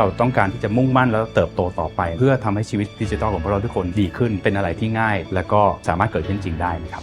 เราต้องการที่จะมุ่งมั่นแล้วเติบโตต่อไป เพื่อทำให้ชีวิตดิจิทัลของพวกเราทุกคนดีขึ้นเป็นอะไรที่ง่าย และก็สามารถเกิดขึ้นจริงได้นะครับ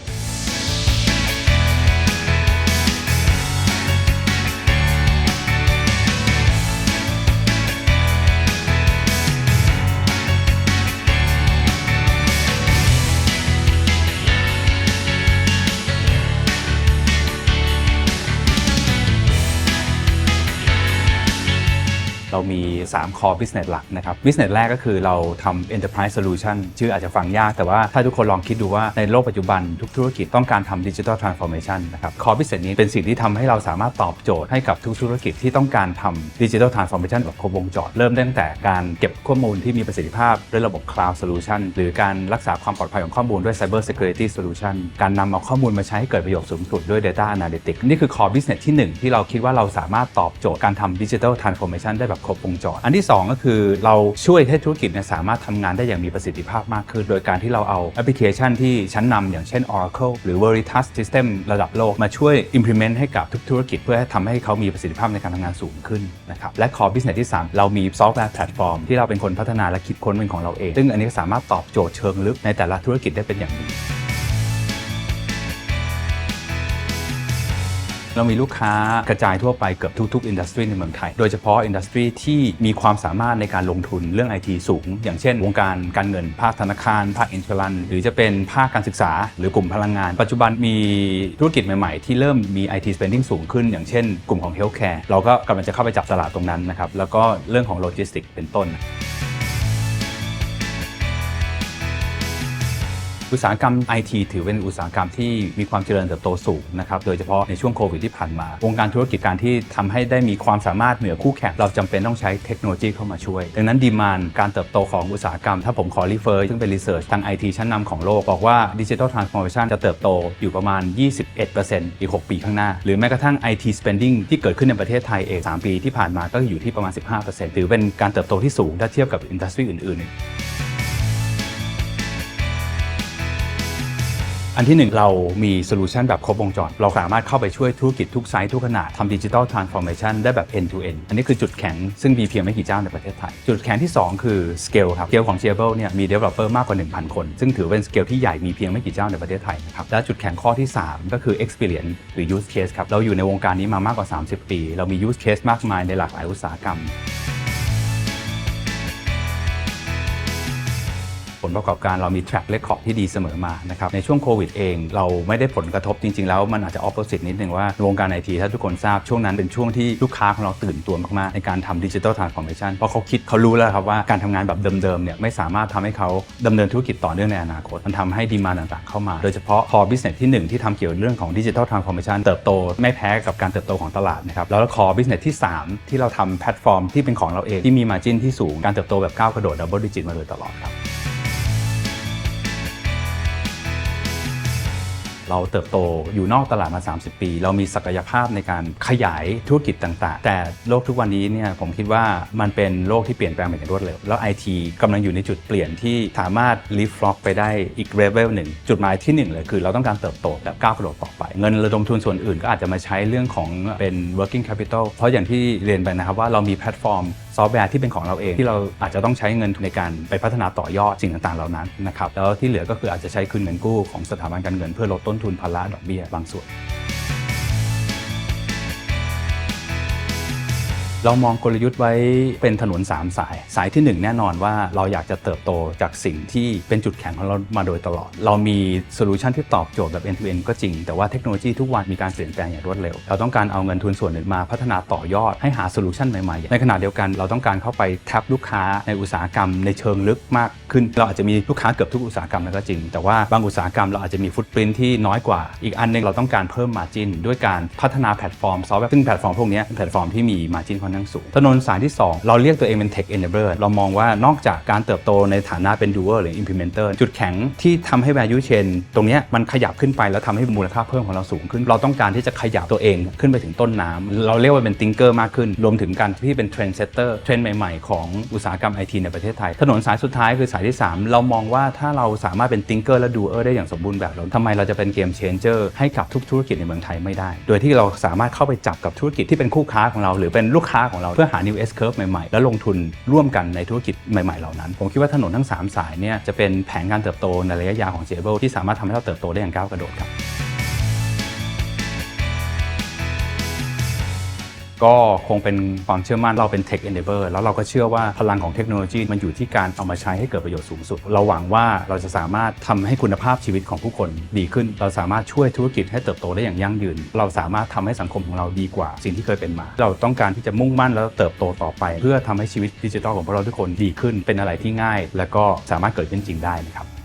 มี 3 core business หลักนะครับ business แรกก็คือเราทำ enterprise solution ชื่ออาจจะฟังยากแต่ว่าถ้าทุกคนลองคิดดูว่าในโลกปัจจุบันทุกธุรกิจต้องการทำ digital transformation นะครับ core business นี้เป็นสิ่งที่ทำให้เราสามารถตอบโจทย์ให้กับทุกธุรกิจที่ต้องการทำ digital transformation แบบครบวงจรเริ่มตั้งแต่การเก็บข้อมูลที่มีประสิทธิภาพด้วยระบบ cloud solution หรือการรักษาความปลอดภัยของข้อมูลด้วย cyber security solution การนำเอาข้อมูลมาใช้ให้เกิดประโยชน์สูงสุดด้วย data analytics นี่คือ core business ที่หนึ่งที่เราคิดว่าเราสามารถตอบโจทย์การทำ digital transformation ได้แบบครบวงจร อันที่ 2 ก็คือเราช่วยให้ธุรกิจเนี่ยสามารถทำงานได้อย่างมีประสิทธิภาพมากขึ้น โดยการที่เราเอาแอปพลิเคชันที่ชั้นนำอย่างเช่น Oracle หรือ Veritas System ระดับโลกมาช่วย implement ให้กับทุกธุรกิจ เพื่อให้ทำให้เขามีประสิทธิภาพในการทำงานสูงขึ้นนะครับและ core business ที่ 3 เรามีซอฟต์แวร์แพลตฟอร์มที่เราเป็นคนพัฒนาและคิดค้นเป็นของเราเอง ซึ่งอันนี้สามารถตอบโจทย์เชิงลึกในแต่ละธุรกิจได้เป็นอย่างดี เรามีลูกค้ากระจายทั่วไปเกือบทุกๆอินดัสทรีในเมืองไทย โดยเฉพาะอินดัสทรีที่มีความสามารถในการลงทุนเรื่อง IT สูง อย่างเช่น วงการการเงิน ภาคธนาคาร ภาคอินชลัน หรือจะเป็นภาคการศึกษา หรือกลุ่มพลังงาน ปัจจุบันมีธุรกิจใหม่ๆ ที่เริ่มมี IT spending สูงขึ้น อย่างเช่น กลุ่มของ healthcare เราก็กำลังจะเข้าไปจับตลาดตรงนั้นนะครับแล้วก็เรื่องของโลจิสติกเป็นต้น อุตสาหกรรม IT ถือเป็นอุตสาหกรรมที่มีความเจริญเติบโตสูงนะครับโดยเฉพาะในช่วงโควิดที่ผ่านมา วงการธุรกิจการที่ทำให้ได้มีความสามารถเหนือคู่แข่งเราจำเป็นต้องใช้เทคโนโลยีเข้ามาช่วย ดังนั้นดีมานการเติบโตของอุตสาหกรรม ถ้าผมขอรีเฟอร์ซึ่งเป็นรีเสิร์ชทาง IT ชั้นนำของโลก บอกว่าดิจิทัลทรานส์ฟอร์เมชันจะเติบโตอยู่ประมาณ 21%อีก 6 ปีข้างหน้า หรือแม้กระทั่ง IT spending ที่เกิดขึ้นในประเทศไทยเอง3ปีที่ผ่านมาก็อยู่ที่ประมาณ 15%ถือเป็นการเติบโตที่สูงถ้าเทียบกับอินดัสทรีอื่นๆ อันที่หนึ่งเรามีโซลูชันแบบครบวงจร เราสามารถเข้าไปช่วยธุรกิจทุกไซต์ทุกขนาดทำดิจิทัลทรานส์ฟอร์เมชันได้แบบ end to end อันนี้คือจุดแข็งซึ่งมีเพียงไม่กี่เจ้าในประเทศไทย จุดแข็งที่ 2 คือ scale ครับ scale ของ s h a b l e เนี่ยมี developer มากกว่า 1,000 คน ซึ่งถือเป็น scale ที่ใหญ่มีเพียงไม่กี่เจ้าในประเทศไทยนะครับและจุดแข็งข้อที่ 3 ก็คือ experience หรือ use case ครับเราอยู่ในวงการนี้มามากกว่า 30 ปี เรามี use case มากมายในหลากหลายอุตสาหกรรม ผลประกอบการเรามี track record ที่ดีเสมอมานะครับในช่วงโควิดเองเราไม่ได้ผลกระทบจริง ๆ แล้วมันอาจจะ opposite นิดนึงว่าวงการไอทีถ้าทุกคนทราบช่วงนั้นเป็นช่วงที่ลูกค้าของเราตื่นตัวมาก ๆ ในการทำดิจิ t a ลทรานส์ฟอร์เมชันเพราะเขาคิดเขารู้แล้วครับว่าการทำงานแบบเดิม ๆ เนี่ยไม่สามารถทำให้เขาดำเนินธุรกิจต่อเนื่องในอนาคต มันทำให้ดีมาต่าง ๆ เข้ามา โดยเฉพาะ core business ที่หนึ่งที่ทำเกี่ยวกับเรื่องของดิจิ t a ลทรานส์ฟอร์เมชันเติบโตไม่แพ้กับการเติบโตของตลาดนะครับแล้ว core business ที่สามที่เราทำแพลตฟอร์มที่เป็นของเราเองที่มี margin ที่สูงการเติบโตแบบก้าวกระโดด double digit มาโดยตลอดครับ เราเติบโตอยู่นอกตลาดมา 30 ปี เรามีศักยภาพในการขยายธุรกิจต่าง ๆ แต่โลกทุกวันนี้เนี่ยผมคิดว่ามันเป็นโลกที่เปลี่ยนแปลงไปอย่างรวดเร็ว แล้ว IT กำลังอยู่ในจุดเปลี่ยนที่สามารถลีฟล็อกไปได้อีกเลเวลหนึ่งจุดหมายที่หนึ่งเลยคือเราต้องการเติบโตแบบก้าวกระโดดต่อไป เงินระดมทุนส่วนอื่นก็อาจจะมาใช้เรื่องของเป็น working capital เพราะอย่างที่เรียนไปนะครับว่าเรามีแพลตฟอร์มซอฟต์แวร์ที่เป็นของเราเองที่เราอาจจะต้องใช้เงินในการไปพัฒนาต่อยอดสิ่งต่างๆเหล่านั้นนะครับแล้วที่เหลือก็คืออาจจะใช้คืนเงินกู้ของสถาบันการเงินเพื่อลดต้นทุนภาระดอกเบี้ยบางส่วน เรามองกลยุทธ์ไว้เป็นถนน 3 สาย สายทีหนึ่1 แน่นอนว่าเราอยากจะเติบโตจากสิ่งที่เป็นจุดแข็งของเรามาโดยตลอด เรามีโซลูชันที่ตอบโจทย์แบบ end to end ก็จริง แต่ว่าเทคโนโลยีทุกวันมีการเปลี่ยนแปลงอย่างรวดเร็ว เราต้องการเอาเงินทุนส่วนหนึ่งมาพัฒนาต่อยอดให้หาโซลูชันใหม่ๆ ในขณะเดียวกันเราต้องการเข้าไปแท็บลูกค้าในอุตสาหกรรมในเชิงลึกมากขึ้น เราอาจจะมีลูกค้าเกือบทุกอุตสาหกรรมแล้วก็จริง แต่ว่าบางอุตสาหกรรมเราอาจจะมีฟุตปรินที่น้อยกว่า อีกอันหนึงเราต้องการเพิ่มมาจินด้วยการพัฒนาแพลตฟอร์มซอฟต์แวร์ซึ่งแพลตฟอร์มพวกนี้เป็นแพลตฟอร์มที่มีมาจินค่อนข้างสูง ถนนสายที่ 2 เราเรียกตัวเองเป็น tech enabler เรามองว่านอกจากการเติบโตในฐานะเป็น doer หรือ implementer จุดแข็งที่ทำให้ value chain ตรงนี้มันขยับขึ้นไปแล้วทำให้มูลค่าเพิ่มของเราสูงขึ้น เราต้องการที่จะขยับตัวเองขึ้นไปถึงต้นน้ำเราเรียกว่าเป็น thinker มากขึ้น รวมถึงการที่เป็น trend setter เทรนด์ใหม่ๆ ของอุตสาหกรรม IT ในประเทศไทย ถนนสายสุดท้ายคือสายที่ 3 เรามองว่าถ้าเราสามารถเป็น thinker และ doer ได้อย่างสมบูรณ์แบบเราทำไมเราจะเป็น game changer ให้กับทุกธุรกิจในเมืองไทยไม่ได้ โดยที่เราสามารถเข้าไปจับกับธุรกิจที่เป็นคู่ค้าของเรา หรือเป็นลูกค้าาของเราเพื่อหา new S curve ใหม่ๆ และลงทุนร่วมกันในธุรกิจใหม่ๆ เหล่านั้น ผมคิดว่าถนนทั้ง 3 สายเนี่ยจะเป็นแผนการเติบโตในระยะยาวของ j a b l e ที่สามารถทำให้เราเติบโตได้อย่างก้าวกระโดดครับ ก็คงเป็นความเชื่อมั่นเราเป็น Tech Enabler แล้วเราก็เชื่อว่าพลังของเทคโนโลยีมันอยู่ที่การเอามาใช้ให้เกิดประโยชน์สูงสุด เราหวังว่าเราจะสามารถทำให้คุณภาพชีวิตของผู้คนดีขึ้น เราสามารถช่วยธุรกิจให้เติบโตได้อย่างยั่งยืน เราสามารถทำให้สังคมของเราดีกว่า สิ่งที่เคยเป็นมา เราต้องการที่จะมุ่งมั่นแล้วเติบโตต่อไป เพื่อทำให้ชีวิตดิจิทัลของพวกเราทุกคนดีขึ้น เป็นอะไรที่ง่าย และก็สามารถเกิดขึ้นจริงได้นะครับ